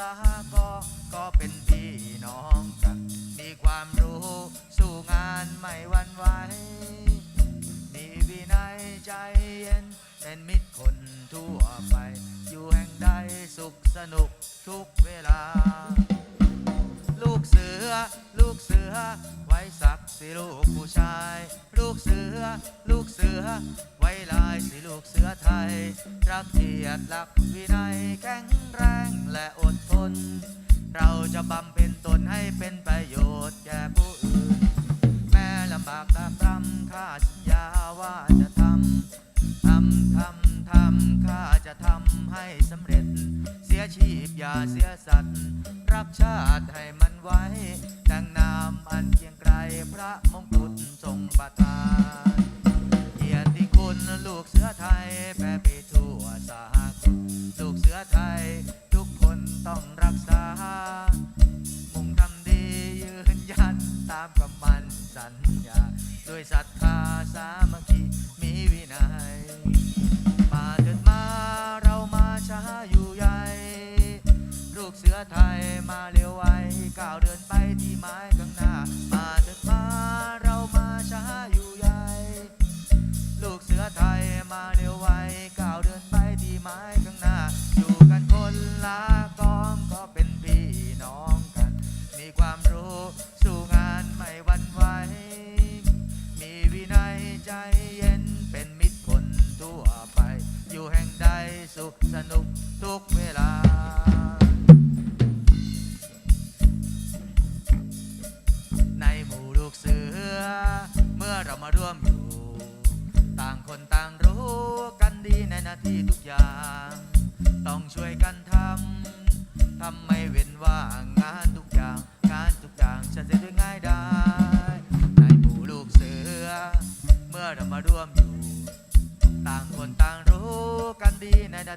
ลาก็ก็เป็นพี่น้องกัน มีความรู้สู้งานไม่วันไหว มีวินัยใจเย็น เป็นมิตรคนทั่วไป อยู่แห่งใดสุขสนุกทุกเวลา ลูกเสือ ลูกเสือ ไว้สักสิลูกผู้ชาย ลูกเสือ ลูกเสือ ไว้ลายสิลูกเสือไทย รักเกียดหลักวินัยแข็งแรงและอดทน เราจะบำเพ็ญตนให้เป็นประโยชน์แก่ผู้อื่น แม่ลำบากตากตำข้าสัญญาว่าจะทำทำทำทำข้าจะทำให้สำเร็จ เสียชีพอย่าเสียสัตว์ รักชาติให้มันไว้ดังนามอันเกียงไกลพระมง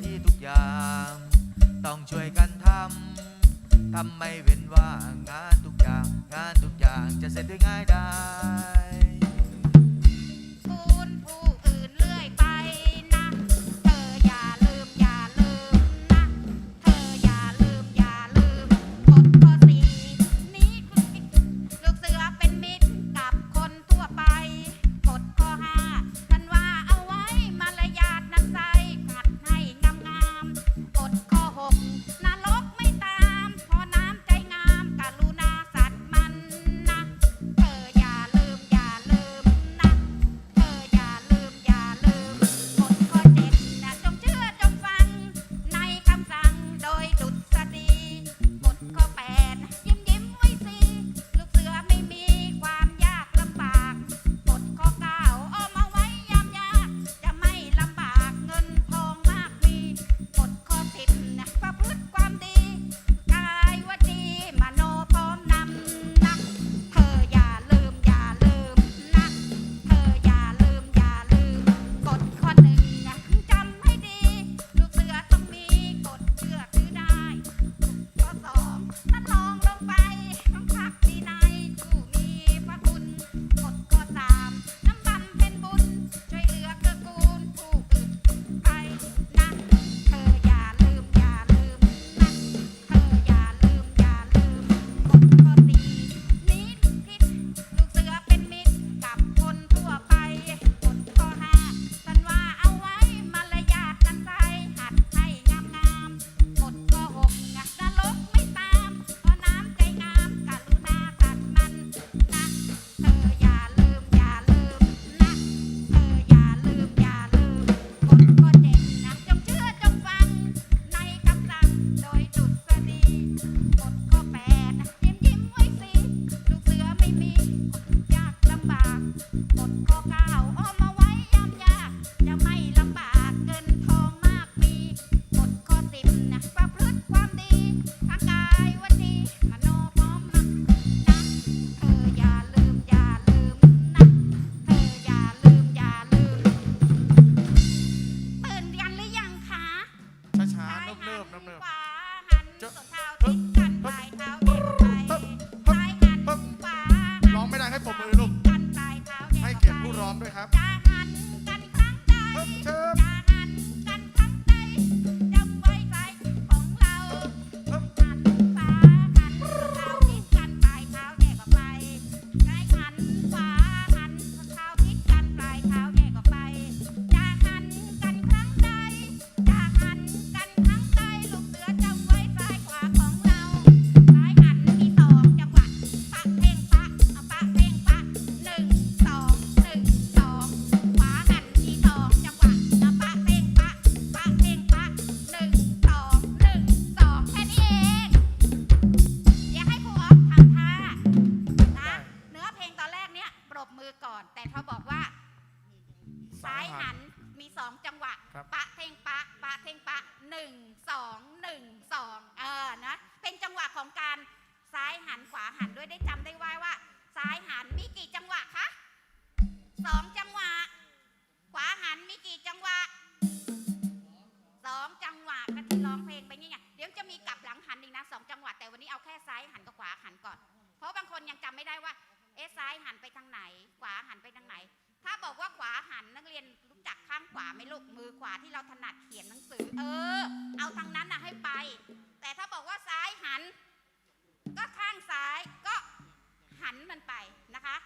ที่ทุกอย่าง ต้องช่วยกัน รียนรู้จักข้างขวาไหมลูกมือขวาที่เราถนัดเขียนหนังสือ เออ เอาทางนั้นนะให้ไป แต่ถ้าบอกว่าซ้ายหัน ก็ข้างซ้ายก็หันมันไปนะคะ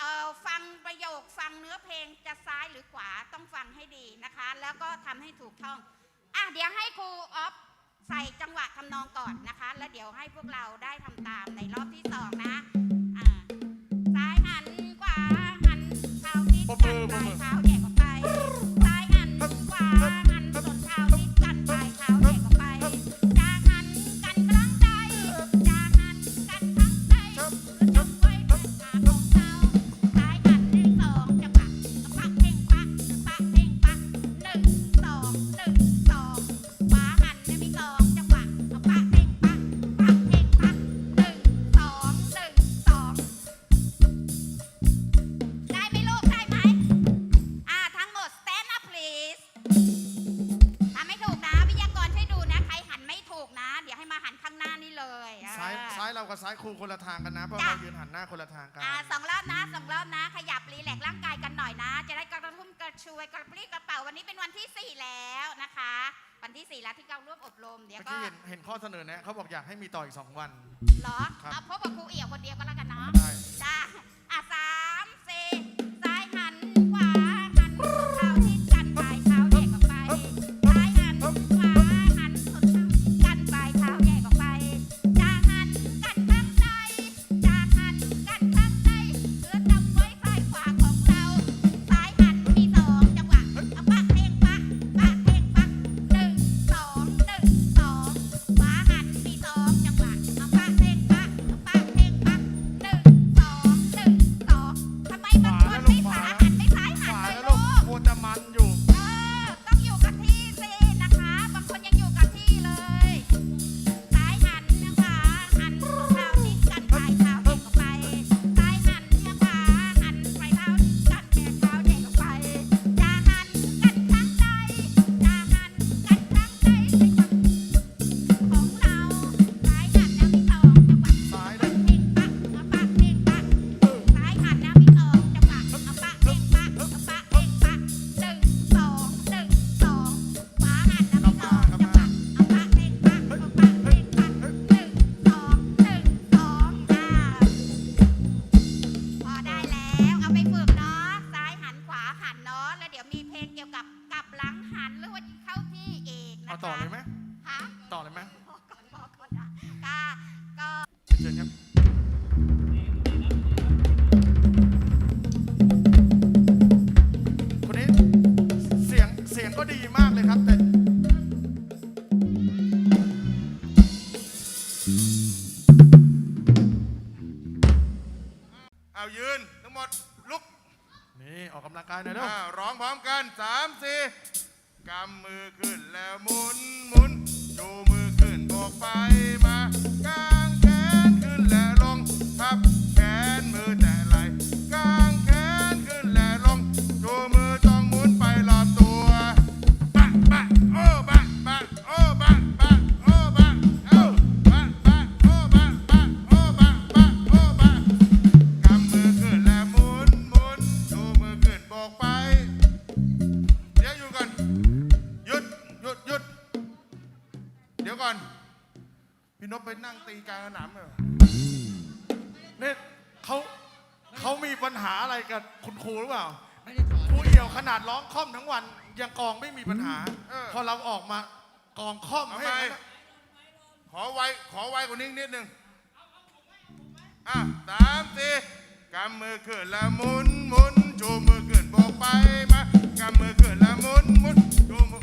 เออฟังประโยคฟังเนื้อเพลงจะซ้ายหรือขวาต้องฟังให้ดีนะคะ แล้วก็ทำให้ถูกท่องอะเดี๋ยวให้ครูออฟใส่จังหวะทำนองก่อนนะคะ แล้วเดี๋ยวให้พวกเราได้ทำตามในรอบที่สองนะ ทางกันนะ เพราะเรายืนหันหน้าคนละทางกัน อ่าสองรอบนะสองรอบนะ ขยับรีแลกซ์ร่างกายกันหน่อยนะ จะได้กระทุ่มกระชวยกระปรี้กระเป๋าวันนี้เป็นวันที่ 4 แล้วนะคะ วันที่ 4 แล้วที่เราร่วมอบรมเดี๋ยวก็เห็นเห็นข้อเสนอเนี่ยเขาบอกอยากให้มีต่ออีกสองวันหรอครับ เอาพบกับครูเอี่ยวคนเดียวก็แล้วกันเนาะจ้าอาซา เพลงเกี่ยวกับกับหลังหันหรือว่าเข้าที่เอกนะคะต่อเลยไหม ร้องค่อมทั้งวันยังกองไม่มีปัญหาอพอเราออกมากองค่อมให้ไขอไวขอไวกว่านี้นิดนึงอะสามสี่กำมือขึ้นละหมุนหมุนจูมือขึ้นบอกไปมากำมือขึ้นละหมุนหมุนจูมือ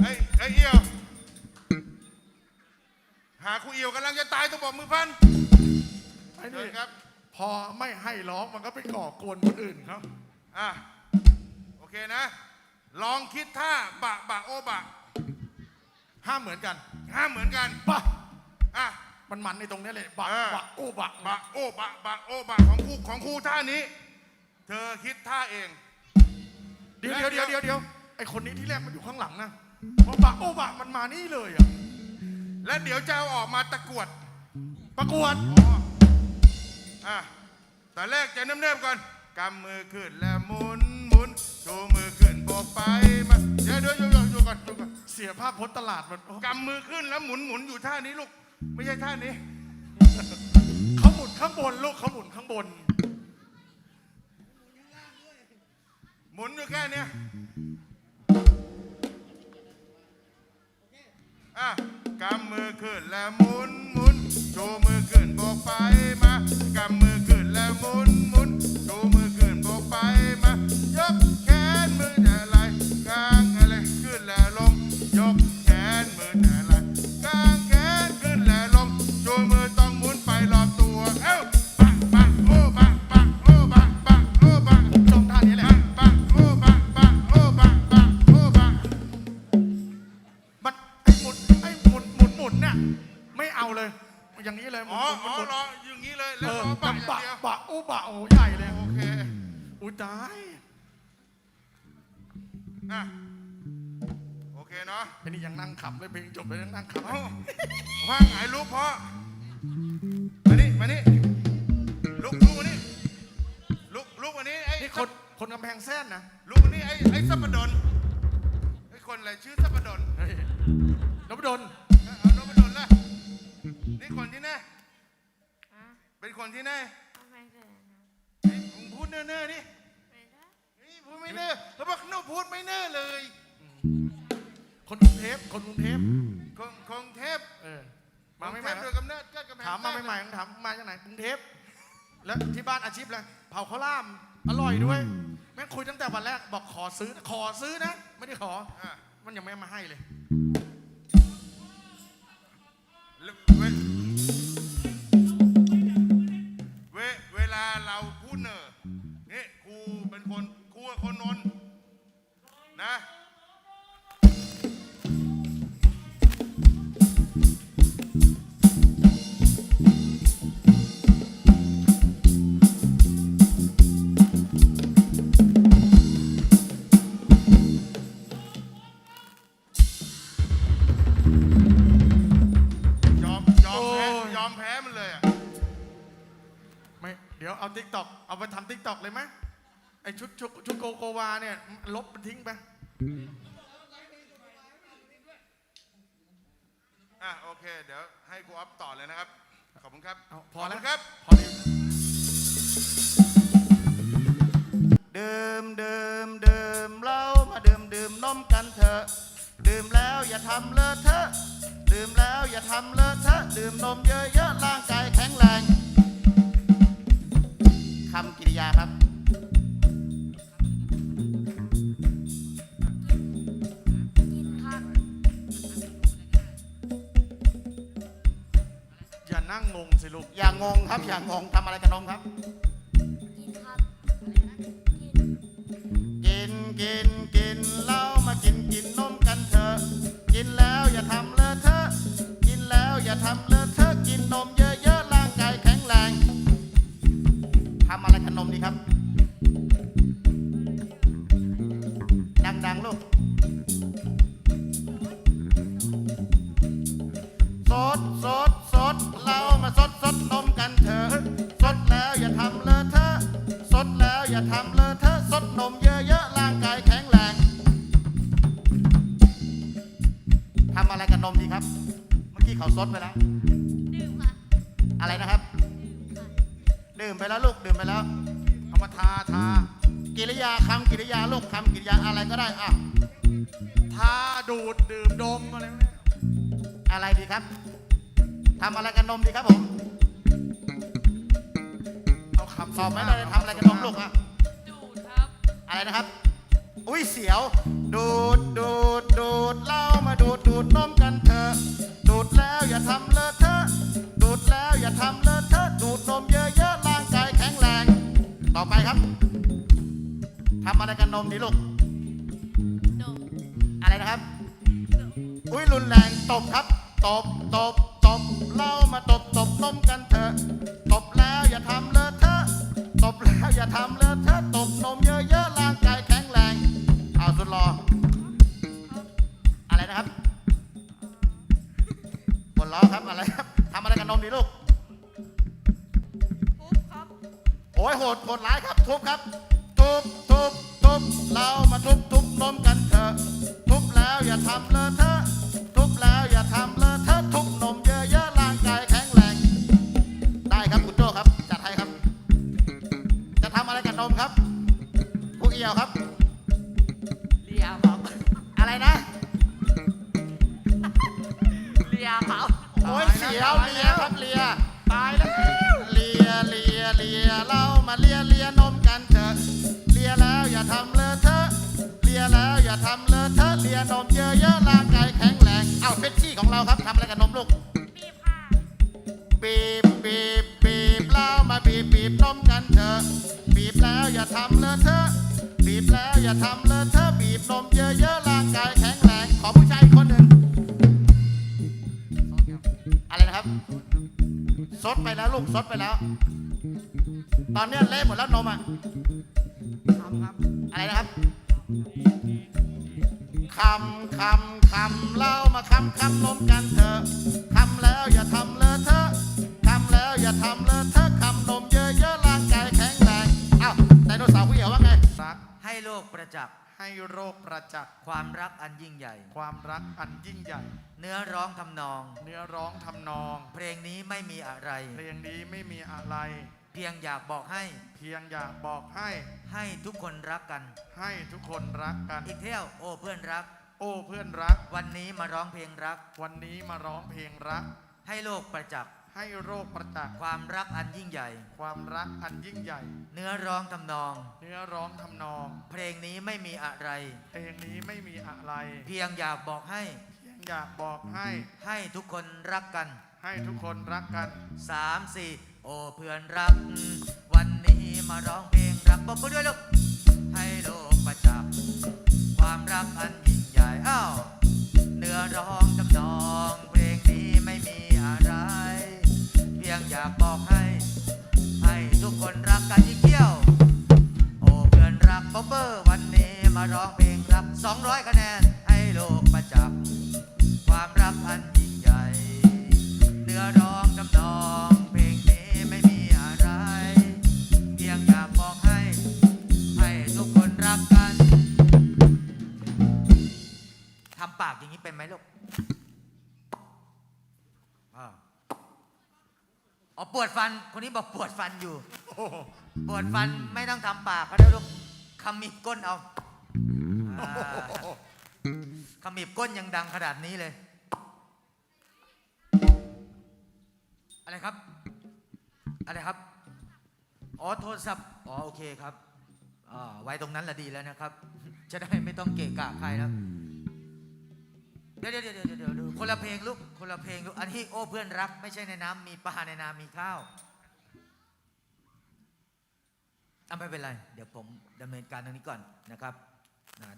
ไอ้ยเฮ้เอียว หาครูเอียวกำลังจะตายต้องบอกมือพันไอ้นี่ครับ พอไม่ให้ร้องมันก็ไปก่อกวนคนอื่นเขา อะ โอเคนะ ลองคิดท่าบะบะโอบะ ห้าเหมือนกัน ห้าเหมือนกันบะอะ มันมันในตรงนี้เลยบะบะโอบะบะโอบะบะโอบะของครูของครูท่านี้ เธอคิดท่าเอง เดี๋ยวเดี๋ยวเดี๋ยวเดี๋ยวไอคนนี้ที่แรกมันอยู่ข้างหลังนะพะบะโอบะมันมานี่เลยอะและเดี๋ยวจะเอาออกมาตะกรวดประกวดอะแต่แรกใจะเนิ่มๆก่อน กำมือขึ้นแล้วหมุนหมุนชูมือขึ้นโบกไปมาเดี๋ยวเดี๋ยวอยู่ก่อนอยู่ก่อนอยู่ก่อนเสียภาพพจน์ตลาดมันโอ้กำมือขึ้นแล้วหมุนหมุนอยู่ท่านี้ลูก ไม่ใช่ท่านี้เขาหมุนข้างบนลูกเขาหมุนข้างบน หมุนอยู่แค่เนี้ยอะกำมือขึ้นแล้วหมุนหมุนชูมือขึ้นโบกไปมากำมือ ลยเพลงจบเลยยังนั่งขับเอ้าว่าไงลูกพ่อมานี่มานี่ลุกลุกมานี่ลุกลุกมานี่ไอ้นี่คนคนกำแพงแซ่นนะลุกมานี่ไอ้ไอ้สัปปะดนไอ้คนอะไรชื่อสัปปะดนเฮ้ยนพดลเออเอานพดลละนี่คนที่ไหนอะเป็นคนที่ไหนทำไมเกิดนะนี่มึงพูดเน่อๆนี่ไม่ได้นี่พูดไม่เน่อเขาบอกหนูพูดไม่เน่อเลย คนกรุงเทพคนกรุงเทพคงคงเทพเออมาไม่เทใหม่พโดยกำเนิดก็กำแพงถามมาไม่ใหม่ถามมาจากไหนกรุงเทพแล้วที่บ้านอาชีพอะไรเผาข้าวหล่ามอร่อยด้วยแม่งคุยตั้งแต่วันแรกบอกขอซื้อขอซื้อนะ ไม่ได้ขออะมันยังไม่มาให้เลย ตอกเลยไหมไอชุดชุดชุดโกโกวาเนี่ย ลบมันทิ้งไป อะโอเค เดี๋ยวให้ครูอัพต่อเลยนะครับ ขอบคุณครับเอาพขออบแล้คุวณครับ พอดีดื่มดื่มดื่มเหล้ามาดื่มดื่มนมกันเถอะดื่มแล้วอย่าทำเลอะเทอะดื่มแล้วอย่าทำเลอะเทอะดื่มนมเยอะๆร่างกายแข็งแรง คำกริยาครับกินครับอย่านั่งงงสิลูกอย่างงงครับอย่างงงทำอะไรกับนมครับ อะไรนะครับ ดื่มไปแล้วลูกดื่มไปแล้วเอามาทาทากิริยาคำกิริยาลูกคำกิริยาอะไรก็ได้อะทาดูดดื่มดมอะไรพวกเนี้ยอะไรดีครับทำอะไรกับนมดีครับผมเอาคำตอบไม่ได้เลยทำอะไรกับนมลูกอะดูดครับ อะไรนะครับ อุ้ยเสียว ดูดดูดดูดเหล้ามาดูดดูดนมกันเถอะดูดแล้วอย่าทำเลอะเทอะ ดูดแล้วอย่าทำเลอะเทอะดูดนมเยอะๆร่างกายแข็งแรง ต่อไปครับทำอะไรกันนมดีลูกดมอะไรนะครับ อุ้ยรุนแรงตบครับ ตบตบตบเล่ามาตบตบนมกันเถอะ ตบแล้วอย่าทำเลอะเทอะ ตบแล้วอย่าทำเลอะเทอะ ตบนมเยอะ นมดีลูก ทุบครับ โอ้ยโหดโหดร้ายครับ ทุบครับ ทุบทุบทุบเรามาทุบทุบนมกันเถอะ ทุบแล้วอย่าทำเลอะเทอะ ทุบแล้วอย่าทำเลอะเทอะ ทุบนมเยอะๆร่างกายแข็งแรง ได้ครับคุณโจ้ครับ จัดให้ครับ จะทำอะไรกับนมครับผู้เอี่ยวครับ เลียครับ อะไรนะ เลียครับ โอ้ยเสียวเลียครับเลียตายแล้วเลียเลียเลียเรามาเลียเลียนมกันเถอะเลียแล้วอย่าทำเลอะเทอะเลียแล้วอย่าทำเลอะเทอะเลียนมเยอะๆร่างกายแข็งแรงเอาเฟชชี่ของเราครับทำอะไรกับนมลูกบีบค่ะบีบบีบบีบเรามาบีบบีบนมกันเถอะบีบแล้วอย่าทำเลอะเทอะบีบแล้วอย่าทำเลอะเทอะบีบนมเยอะๆร่างกายแข็ง ซดไปแล้วลูกซดไปแล้ว ตอนเนี้ยเละหมดแล้วนมอะทำครับอะไรนะครับคำคำคำเล่ามาคำคำนมกันเถอะคำแล้วอย่าทำเลอะเทอะคำแล้วอย่าทำเลอะเทอะคำนมเยอะๆร่างกายแข็งแรงอ้าวไดโนเสาร์ผู้เหี่ยวว่าไงรักให้โลกประจักษ์ ให้โรคประจักษ์ความรักอันยิ่งใหญ่ ความรักอันยิ่งใหญ่ เนื้อร้องทำนอง เนื้อร้องทำนอง เพลงนี้ไม่มีอะไร เพลงนี้ไม่มีอะไร เพียงอยากบอกให้ เพียงอยากบอกให้ ให้ทุกคนรักกัน ให้ทุกคนรักกัน อีกเที่ยวโอ้เพื่อนรัก โอ้เพื่อนรัก วันนี้มาร้องเพลงรัก วันนี้มาร้องเพลงรัก ให้โลกประจักษ์ ให้โรคประจักษ์ ความรักอันยิ่งใหญ่ ความรักอันยิ่งใหญ่ เนื้อร้องทำนอง เนื้อร้องทำนอง เพลงนี้ไม่มีอะไร เพลงนี้ไม่มีอะไร เพียงอยากบอกให้ เพียงอยากบอกให้ ให้ทุกคนรักกัน ให้ทุกคนรักกันสามสี่โอ้เพื่อนรัก วันนี้มาร้องเพลงรักบอกมือด้วยลูก 200 คะแนนให้โลกประจักษ์ความรักอันยิ่งใหญ่ เนื้อร้องทำนอง เพลงนี้ไม่มีอะไร เพียงอยากบอกให้ ให้ทุกคนรักกันทำปากอย่างนี้เป็นไหมลูกอ้าวอ๋อปวดฟัน คนนี้บอกปวดฟันอยู่ ปวดฟันไม่ต้องทำปากเขาได้ลูกขมิบก้นเอา ขมิบก้นยังดังขนาดนี้เลย อะไรครับ อะไรครับ อ๋อโทรศัพท์ อ๋อโอเคครับอ่าไว้ตรงนั้นละดีแล้วนะครับ จะได้ไม่ต้องเกะกะใครนะเดี๋ยวเดี๋ยวเดี๋ยวเดี๋ยวเดี๋ยวดูคนละเพลงลูก คนละเพลงลูก อันนี้โอ้เพื่อนรัก ไม่ใช่ในน้ำมีปลาในน้ำมีข้าวอะไม่เป็นไร เดี๋ยวผมดำเนินการตรงนี้ก่อนนะครับ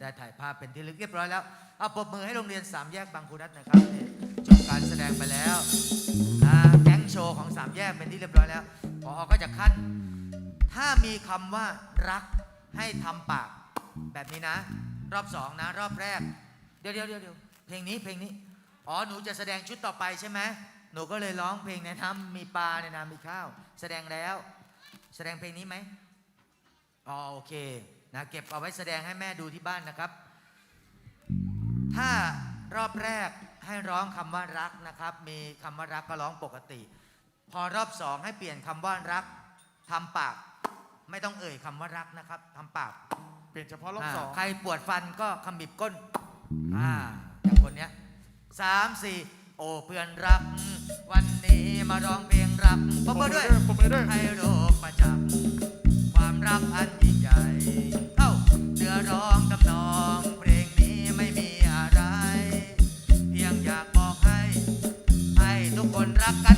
ได้ถ่ายภาพเป็นที่เรียบร้อยแล้ว เอาปรบมือให้โรงเรียนสามแยกบางคูนัดนะครับจบการแสดงไปแล้วแก๊งโชว์ของสามแยกเป็นที่เรียบร้อยแล้วพอก็จะขั้น ถ้ามีคำว่ารักให้ทำปาก แบบนี้นะ รอบสองนะ รอบแรกเดี๋ยวเดี๋ยวเดี๋ยวเดี๋ยวเพลงนี้เพลงนี้ อ๋อหนูจะแสดงชุดต่อไปใช่ไหมหนูก็เลยร้องเพลงในน้ำมีปลาในน้ำมีข้าว แสดงแล้ว แสดงเพลงนี้ไหมอ๋อโอเค นะเก็บเอาไว้แสดงให้แม่ดูที่บ้านนะครับ ถ้ารอบแรกให้ร้องคำว่ารักนะครับ มีคำว่ารักก็ร้องปกติ พอรอบสองให้เปลี่ยนคำว่ารักทำปาก ไม่ต้องเอ่ยคำว่ารักนะครับทำปากเปลี่ยนเฉพาะรอบอ่าสองใครปวดฟันก็ขมิบก้นอ่าอย่างคนเนี้ยสามสี่โอ้เพื่อนรัก วันนี้มาร้องเพลงรักปรบมือด้วยผมมือด้วยให้โลกประจักษ์ความ รักอันยิ่งใหญ่เอ้าเนื้อร้องกำนองเพลงนี้ไม่มีอะไร เพียงอยากบอกให้ ให้ทุกคนรักกัน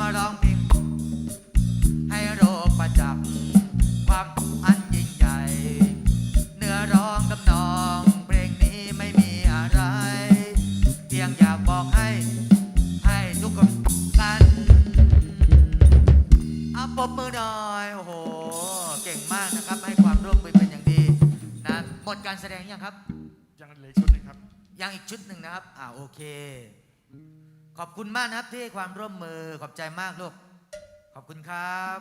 มาร้องเพลงให้โลกมาจับความอันยิ่งใหญ่ เนื้อร้องทำนอง เพลงนี้ไม่มีอะไร เพียงอยากบอกให้ ให้ทุกคนกันเอาปรบมือหน่อย โอ้โห เก่งมากนะครับ ให้ความร่วมมือเป็นอย่างดีนะหมดการแสดงยังครับ ยังเหลืออกชุดหนึงครับ ยังอีกชุดหนึ่งนะครับ อ่าโอเค ขอบคุณมากนะครับที่ให้ความร่วมมือขอบใจมากลูกขอบคุณครับ